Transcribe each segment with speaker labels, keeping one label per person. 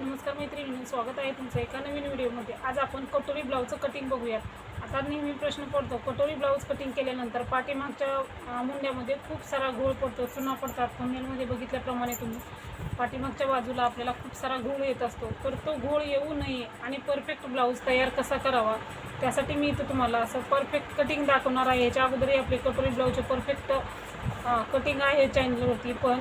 Speaker 1: नमस्कार मैत्रिणी स्वागत आहे तुमचं एका नवीन व्हिडिओमध्ये. आज आपण कटोरी ब्लाऊजचं कटिंग बघूयात. आता नेहमी प्रश्न पडतो कटोरी ब्लाऊज कटिंग केल्यानंतर पाठीमागच्या मुंड्यामध्ये खूप सारा घोळ पडतो चुना पडतात. थंबनेलमध्ये बघितल्याप्रमाणे तुम्ही पाठीमागच्या बाजूला आपल्याला खूप सारा घोळ येत असतो. तर तो घोळ येऊ नये आणि परफेक्ट ब्लाऊज तयार कसा करावा त्यासाठी मी इथं तुम्हाला असं परफेक्ट कटिंग दाखवणार आहे. याच्या अगोदरही आपले कटोरी ब्लाऊजचे परफेक्ट कटिंग आहे चॅनलवरती पण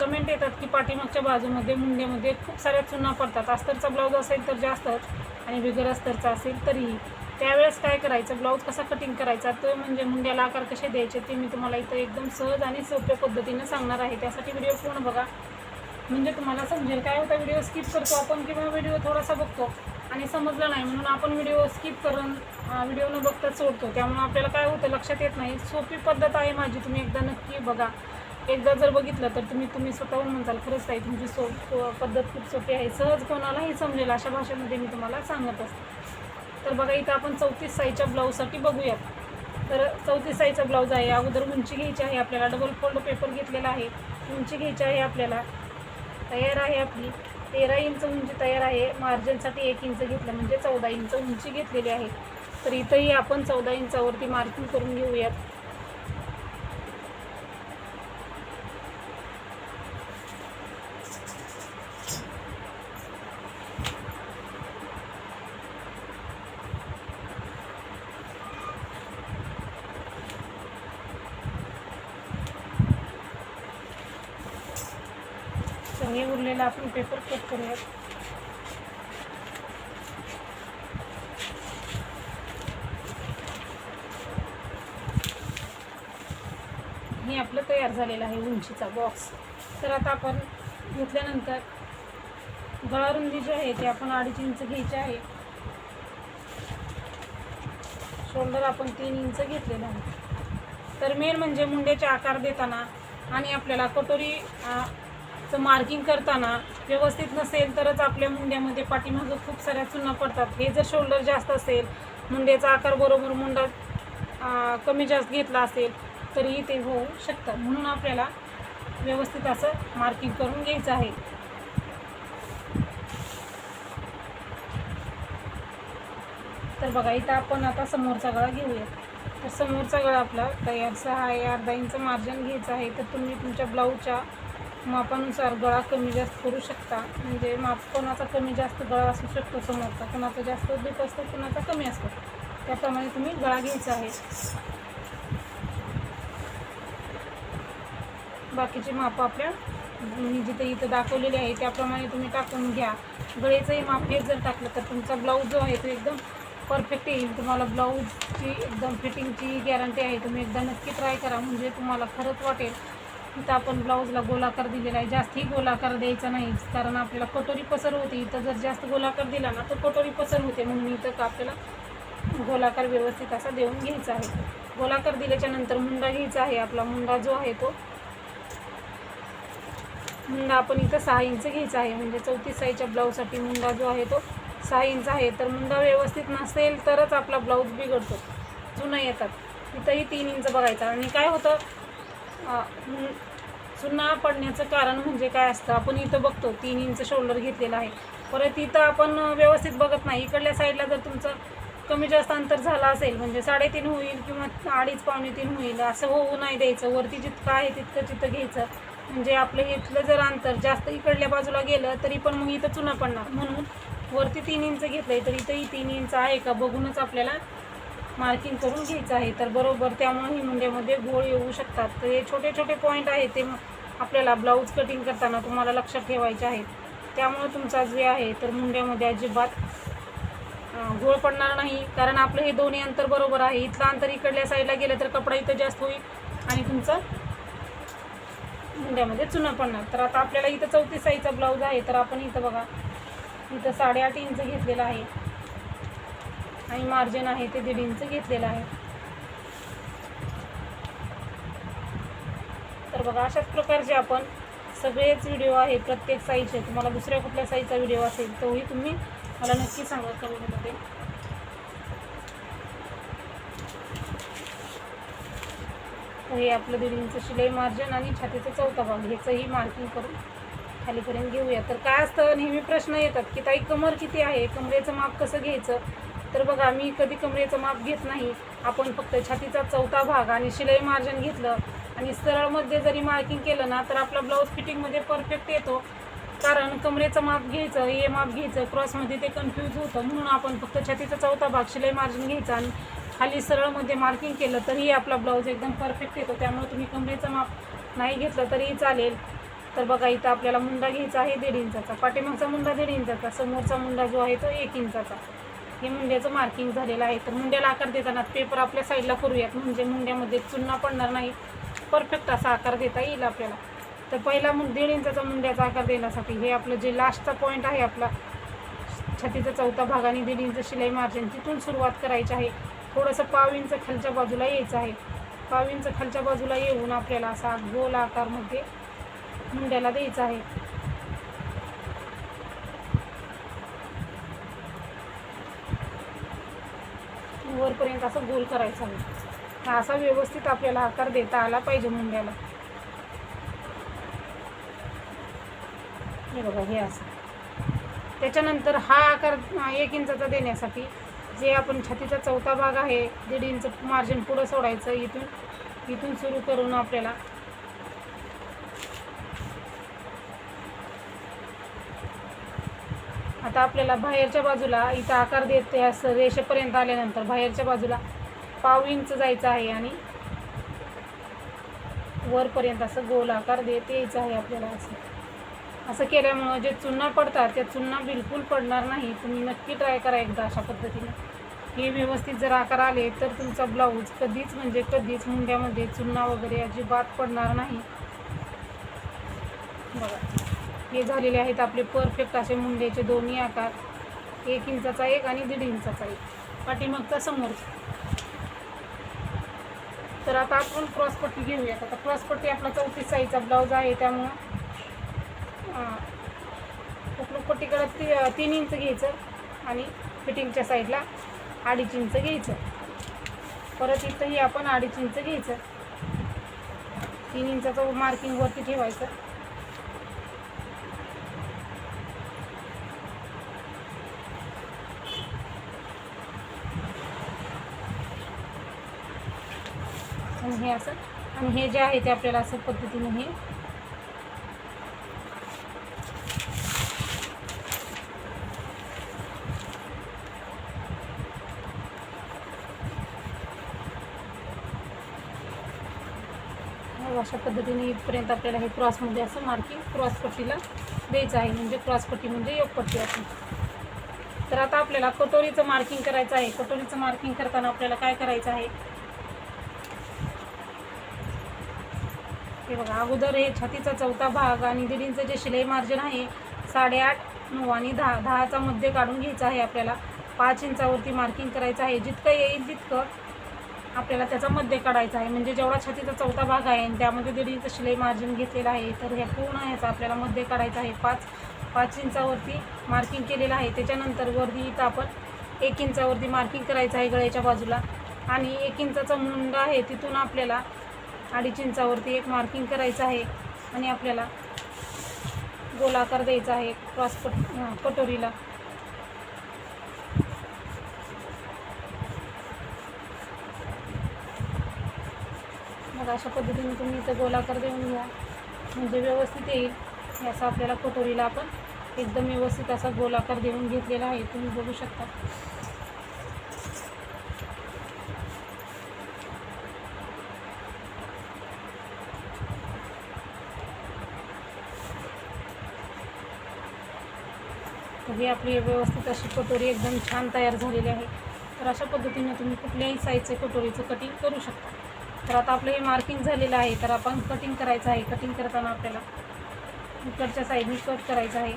Speaker 1: कमेंट येतात की पाठीमागच्या बाजूमध्ये मुंड्यामध्ये खूप साऱ्या चुना पडतात. अस्तरचा ब्लाऊज असेल तर जास्तच आणि बिगर अस्तरचा असेल तरीही. त्यावेळेस काय करायचं? ब्लाऊज कसा कटिंग करायचा? तो म्हणजे मुंड्याला आकार कसे द्यायचे ते मी तुम्हाला इथं एकदम सहज आणि सोप्या पद्धतीनं सांगणार आहे. त्यासाठी व्हिडिओ पूर्ण बघा. म्हणजे तुम्हाला समजेल. काय होता? व्हिडिओ स्किप करतो आपण किंवा व्हिडिओ थोडासा बघतो. आणि समजला नाही म्हणून आपण व्हिडिओ स्किप करून व्हिडिओ न बघता सोडतो. त्यामुळे आपल्याला काय होतं? लक्षात येत नाही. सोपी पद्धत आहे माझी. तुम्ही एकदा नक्की बघा. एकदा जर बघितलं तर तुम्ही तुम्ही स्वतःहून म्हणताल खरंच आहे तुमची सो सो- पद्धत खूप सोपी आहे. सहज कोणालाही समजेल अशा भाषेमध्ये मी तुम्हाला सांगत असते. तर बघा इथं आपण चौतीस साईजच्या ब्लाऊजसाठी बघूयात. तर चौतीस साईजचा ब्लाऊज आहे अगोदर उंची घ्यायची आहे आपल्याला डबल फोल्ड पेपर घेतलेला आहे. उंची घ्यायची आहे आपल्याला. तयार आहे आपली. तेरा इंच उंची तयार आहे. मार्जिनसाठी एक इंच घेतलं म्हणजे चौदा इंच उंची घेतलेली आहे. तर इथंही आपण चौदा इंचावरती मार्किंग करून घेऊयात. हे उरलेलं आपण पेपर कट करूयात. हे आपलं तयार झालेलं आहे उंचीचा बॉक्स तर आता आपण घेतल्यानंतर गळारुंदी जी आहे ती आपण अडीच इंच घ्यायची आहे. शोल्डर आपण तीन इंच घेतलेलं आहे. तर मेन म्हणजे मुंड्याचे आकार देताना आणि आपल्याला कटोरी चं मार्किंग करताना व्यवस्थित नसेल तरच आपल्या मुंड्यामध्ये पाठीमागं खूप साऱ्या चुना पडतात. हे जर शोल्डर जास्त असेल मुंड्याचा आकार बरोबर मुंडा कमी जास्त घेतला असेल तरीही ते होऊ शकतं म्हणून आपल्याला व्यवस्थित असं मार्किंग करून घ्यायचं आहे. तर बघा इथं आपण आता समोरचा गळा घेऊया. तर समोरचा गळा आपला तयार सहा आहे. अर्धा इंच मार्जिन घ्यायचं आहे. तर तुम्ही तुमच्या ब्लाऊजच्या मापानुसार गळा कमी जास्त करू शकता. म्हणजे माप कोणाचा कमी जास्त गळा असू शकतो समोरचा कोणाचा जास्त डीप असतो कोणाचा कमी असतो. त्याप्रमाणे तुम्ही गळा घ्यायचा आहे. बाकीचे माप आपल्या मी जिथे इथं दाखवलेले आहे त्याप्रमाणे तुम्ही टाकून घ्या. गळेचंही माप हे जर टाकलं तर तुमचा ब्लाऊज जो आहे तो एकदम परफेक्ट येईल. तुम्हाला ब्लाऊजची एकदम फिटिंगची गॅरंटी आहे. तुम्ही एकदा नक्की ट्राय करा. म्हणजे तुम्हाला खरंच वाटेल. इथं आपण ब्लाऊजला गोलाकार दिलेला आहे. जास्तही गोलाकार द्यायचा नाही. कारण आपल्याला कटोरी पसर होते. इथं जर जास्त गोलाकार दिला ना तर कटोरी पसर होते. म्हणून इथं का आपल्याला गोलाकार व्यवस्थित असा देऊन घ्यायचा आहे. गोलाकार दिल्याच्या नंतर मुंडा घ्यायचा आहे. आपला मुंडा जो आहे तो मुंडा आपण इथं सहा इंच घ्यायचा आहे. म्हणजे चौतीस साईजच्या ब्लाऊजसाठी मुंडा जो आहे तो सहा इंच आहे. तर मुंडा व्यवस्थित नसेल तरच आपला ब्लाऊज बिघडतो. जुनं येतात. इथंही तीन इंच बघायचा. आणि काय होतं? चुना पडण्याचं कारण म्हणजे काय असतं? आपण इथं बघतो तीन इंच शोल्डर घेतलेलं आहे. परत इथं आपण व्यवस्थित बघत नाही. इकडल्या साईडला जर तुमचं कमी जास्त अंतर झालं असेल म्हणजे साडेतीन होईल किंवा अडीच पावणे तीन होईल असं होऊ नाही द्यायचं. वरती जितकं आहे तितकं तिथं घ्यायचं. म्हणजे आपलं इथलं जर अंतर जास्त इकडल्या बाजूला गेलं तरी पण मग इथं चुना पडणार. म्हणून वरती तीन इंच घेतलं आहे तर इथंही तीन इंच आहे का? बघूनच आपल्याला मार्किंग करून घ्यायचं आहे. तर बरोबर त्यामुळे ही मुंड्यामध्ये म्हणजे गोळ येऊ शकतात. तर हे छोटे छोटे पॉईंट आहेत ते आपल्याला ब्लाऊज कटिंग करताना तुम्हाला लक्षात ठेवायचे आहेत. त्यामुळे तुमचा जे आहे तर मुंड्यामध्ये अजिबात गोळ घोळ पडणार नाही. कारण आपलं हे दोन्ही अंतर बरोबर आहे. इथलं अंतर इकडल्या साईडला गेलं तर कपडा इथं जास्त होईल आणि तुमचं मुंड्यामध्ये चुना पडणार. तर आता आपल्याला इथं चौतीस साईजचा ब्लाऊज आहे. तर आपण इथं बघा इथं साडेआठ इंच घेतलेला आहे. आणि मार्जिन आहे ते दीड इंच घेतलेलं आहे. तर बघा अशाच प्रकारचे आपण सगळेच व्हिडिओ आहे प्रत्येक साईजचे तुम्हाला दुसऱ्या कुठल्या साईजचा व्हिडिओ असेल तोही तुम्ही मला नक्की सांगा कमेंटमध्ये. हे आपलं दीड इंच शिलाई मार्जिन आणि छातीचा चौथा भाग ह्याचंही मार्किंग करून खालीपर्यंत घेऊया. तर काय असतं नेहमी प्रश्न येतात की ताई कमर किती आहे? कमरेचं माप कसं घ्यायचं? तर बघा मी कधी कमरेचं माप घेत नाही. आपण फक्त छातीचा चौथा भाग आणि शिलाई मार्जन घेतलं आणि सरळमध्ये जरी मार्किंग केलं ना तर आपला ब्लाऊज फिटिंगमध्ये परफेक्ट येतो. कारण कमरेचं माप घ्यायचं हे माप घ्यायचं क्रॉसमध्ये ते कन्फ्यूज होतं. म्हणून आपण फक्त छातीचा चौथा भाग शिलाई मार्जिन घ्यायचा आणि खाली सरळमध्ये मार्किंग केलं तरीही आपला ब्लाऊज एकदम परफेक्ट येतो. त्यामुळे तुम्ही कमरेचं माप नाही घेतलं तरीही चालेल. तर बघा इथं आपल्याला मुंडा घ्यायचा आहे दीड इंचाचा पाठीमागचा मुंडा दीड इंचाचा समोरचा मुंडा जो आहे तो एक इंचाचा. हे मुंड्याचं मार्किंग झालेलं आहे. तर मुंड्याला आकार देताना पेपर आपल्या साईडला करूयात म्हणजे मुंड्यामध्ये चुन्ना पडणार नाही. परफेक्ट असा आकार देता येईल आपल्याला. तर पहिला मु दीड इंचाचा मुंड्याचा आकार देण्यासाठी हे आपलं जे लास्टचा पॉईंट आहे आपला छातीचा चौथा भाग आणि दीड इंच शिलाई मार्जिन तिथून सुरुवात करायची आहे. थोडंसं पाव इंच खालच्या बाजूला यायचं आहे. पाव इंच खालच्या बाजूला येऊन आपल्याला असा गोल आकारमध्ये मुंड्याला द्यायचा आहे वरपर्यंत असं गोल करायचा आहे असा व्यवस्थित आपल्याला आकार देता आला पाहिजे मुंड्याला हे बघा हे असं. त्याच्यानंतर हा आकार एक इंचाचा देण्यासाठी जे आपण छातीचा चौथा भाग आहे दीड इंच मार्जिन पुढं सोडायचं इथून इथून सुरू करून आपल्याला. आता आपल्याला बाहेरच्या बाजूला इथं आकार देत असं रेषेपर्यंत आल्यानंतर बाहेरच्या बाजूला पाव इंच जायचं आहे आणि वरपर्यंत असं गोल आकार देत यायचं आहे आपल्याला असं. असं केल्यामुळं जे चुन्ना पडतात त्या चुन्ना बिलकुल पडणार नाही. तुम्ही नक्की ट्राय करा एकदा अशा पद्धतीने. हे व्यवस्थित जर आकार आले तर तुमचा ब्लाऊज कधीच म्हणजे कधीच मुंड्यामध्ये चुन्ना वगैरे अजिबात पडणार नाही. बघा हे झालेले आहेत आपले परफेक्ट असे मुंड्याचे दोन्ही आकार. एक इंचाचा एक आणि दीड इंचाचा एक. पाठीमागचा समोरचा. तर आता आपण क्रॉसपट्टी घेऊयात. आता क्रॉसपट्टी आपला चौतीस साईजचा ब्लाऊज आहे त्यामुळं पट्टीकडं ती तीन इंच घ्यायचं आणि फिटिंगच्या साईडला अडीच इंच घ्यायचं. परत इथंही आपण अडीच इंच घ्यायचं. तीन इंचाचं मार्किंगवरती ठेवायचं. आणि हे असं. आणि हे जे आहे ते आपल्याला असं पद्धतीने हे अशा पद्धतीने इथपर्यंत आपल्याला हे क्रॉसमध्ये असं मार्किंग क्रॉसपट्टीला द्यायचं आहे. म्हणजे क्रॉसपट्टी म्हणजे योगपट्टी असं तर आता आपल्याला कटोरीचं मार्किंग करायचं आहे. कटोरीचं मार्किंग करताना आपल्याला काय करायचं आहे? बघा अगोदर हे छातीचा चौथा भाग आणि दीड इंच जे शिलाई मार्जिन आहे साडेआठ नऊ आणि दहा दहाचा मध्य काढून घ्यायचा आहे आपल्याला. पाच इंचावरती मार्किंग करायचं आहे. जितकं येईल तितकं आपल्याला त्याचा मध्य काढायचा आहे. म्हणजे जेवढा छातीचा चौथा भाग आहे आणि त्यामध्ये दीड इंच शिलाई मार्जिन घेतलेला आहे तर ह्या पूर्ण ह्याचा आपल्याला मध्य काढायचा आहे. पाच पाच इंचावरती मार्किंग केलेलं आहे. त्याच्यानंतर वरती इथं आपण एक इंचावरती मार्किंग करायचं आहे गळ्याच्या बाजूला. आणि एक इंचाचा मुंडा आहे तिथून आपल्याला अडीच इंचावरती एक मार्किंग करायचं आहे आणि आपल्याला गोलाकार द्यायचा आहे क्रॉस पट कटोरीला. मग अशा पद्धतीने तुम्ही इथं गोलाकार देऊन घ्या. म्हणजे व्यवस्थित येईल. याचा आपल्याला कटोरीला आपण एकदम व्यवस्थित असा गोलाकार देऊन घेतलेला आहे. तुम्ही बघू शकता. तर ही आपली व्यवस्थित अशी कटोरी एकदम छान तयार झालेली आहे. तर अशा पद्धतीने तुम्ही कुठल्याही साईजचे कटोरीचं कटिंग करू शकता. तर आता आपलं हे मार्किंग झालेलं आहे तर आपण कटिंग करायचं आहे. कटिंग करताना आपल्याला इकडच्या साईडने कट करायचं आहे.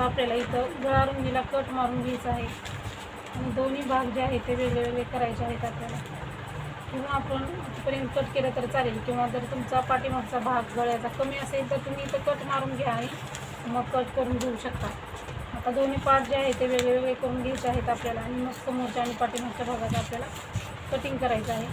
Speaker 1: आता आपल्याला इथं गळा रुंदीला कट मारून घ्यायचा आहे. आणि दोन्ही भाग जे आहेत ते वेगळे वेगळे करायचे आहेत आपल्याला. किंवा आपण इथपर्यंत कट केलं तर चालेल. किंवा जर तुमचा पाठीमागचा भाग गळ्याचा कमी असेल तर तुम्ही इथं कट मारून घ्या आणि मग कट करून घेऊ शकता. आता दोन्ही पार्ट जे आहे ते वेगळे वेगळे करून घ्यायचे आहेत आपल्याला. आणि मग समोरच्या आणि पाठीमागच्या भागाचा आपल्याला कटिंग करायचं आहे.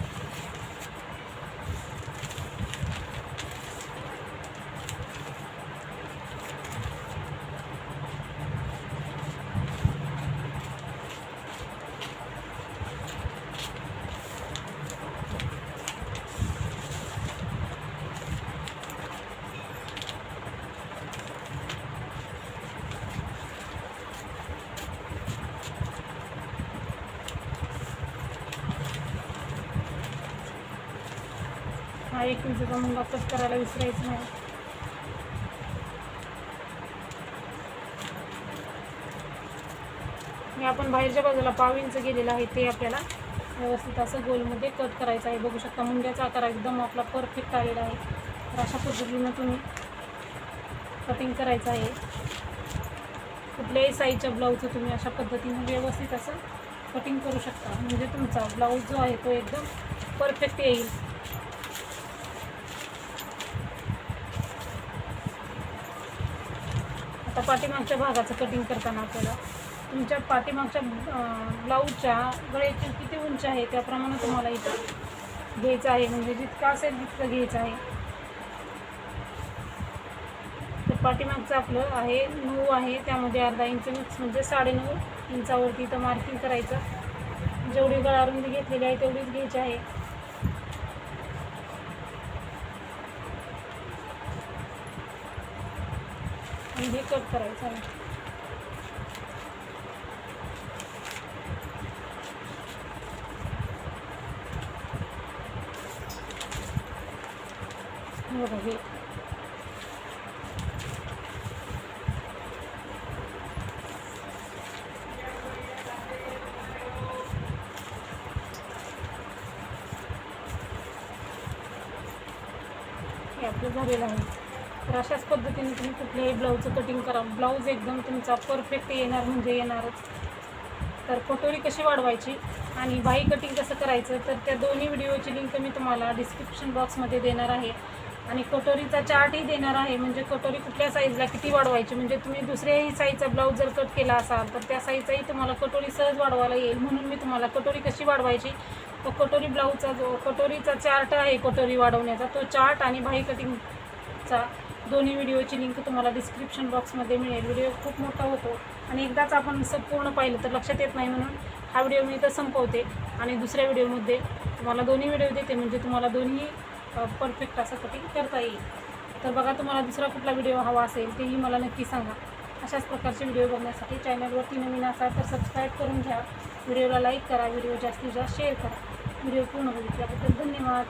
Speaker 1: म्हणजे हा तर मग मुंगा कट करायला विसरायचं नाही. मी आपण बाहेरच्या बाजूला पाव गेलेलं आहे ते आपल्याला व्यवस्थित असं गोलमध्ये कट करायचं आहे. बघू शकता मुंड्याचा आकार एकदम आपला परफेक्ट आलेला आहे. तर अशा पद्धतीनं तुम्ही कटिंग करायचं आहे. कुठल्याही साईजच्या ब्लाऊजचं तुम्ही अशा पद्धतीने व्यवस्थित असं कटिंग करू शकता. म्हणजे तुमचा ब्लाऊज जो आहे तो एकदम परफेक्ट येईल. आता पाठीमागच्या भागाचं कटिंग करताना आपल्याला तुमच्या पाठीमागच्या ब्लाऊजच्या गळ्याची किती उंच आहे त्याप्रमाणे तुम्हाला इथं घ्यायचं आहे. म्हणजे जितकं असेल तितकं घ्यायचं आहे. तर पाठीमागचं आपलं आहे नऊ आहे. त्यामध्ये अर्धा इंच मिक्स म्हणजे साडेनऊ इंचावरती इथं मार्किंग करायचं. जेवढी गळारुंदी घेतलेली आहे तेवढीच घ्यायची आहे. आणि हे कट करायचं आहे. बघा हे आपलं झालेलं आहे. तर अशाच पद्धतीने तुम्ही कुठल्याही ब्लाऊजचं कटिंग करा. ब्लाऊज एकदम तुमचा परफेक्ट येणार म्हणजे येणारच तर कटोरी कशी वाढवायची आणि बाई कटिंग कसं करायचं तर त्या दोन्ही व्हिडिओची लिंक मी तुम्हाला डिस्क्रिप्शन बॉक्समध्ये देणार आहे. आणि कटोरीचा चार्टही देणार आहे म्हणजे कटोरी कुठल्या साईजला किती वाढवायची म्हणजे तुम्ही दुसऱ्याही साईजचा ब्लाऊज जर कट केला असाल तर त्या साईजचाही तुम्हाला कटोरी सहज वाढवायला येईल. म्हणून मी तुम्हाला कटोरी कशी वाढवायची तो कटोरी ब्लाऊजचा जो कटोरीचा चार्ट आहे कटोरी वाढवण्याचा तो चार्ट आणि बाही कटिंगचा दोन्ही व्हिडिओची लिंक तुम्हाला डिस्क्रिप्शन बॉक्समध्ये मिळेल. व्हिडिओ खूप मोठा होतो. आणि एकदाच आपण संपूर्ण पाहिलं तर लक्षात येत नाही म्हणून हा व्हिडिओ मी इथं संपवते. आणि दुसऱ्या व्हिडिओमध्ये तुम्हाला दोन्ही व्हिडिओ देते म्हणजे तुम्हाला दोन्ही परफेक्ट असं कटिंग करता येईल. तर बघा तुम्हाला दुसरा कुठला व्हिडिओ हवा असेल तेही मला नक्की सांगा. अशाच प्रकारचे व्हिडिओ बघण्यासाठी चॅनलवरती नवीन असाल तर सबस्क्राईब करून घ्या. व्हिडिओला लाईक करा व्हिडिओ जास्तीत जास्त शेअर करा. व्हिडिओ पूर्ण बघितल्याबद्दल धन्यवाद.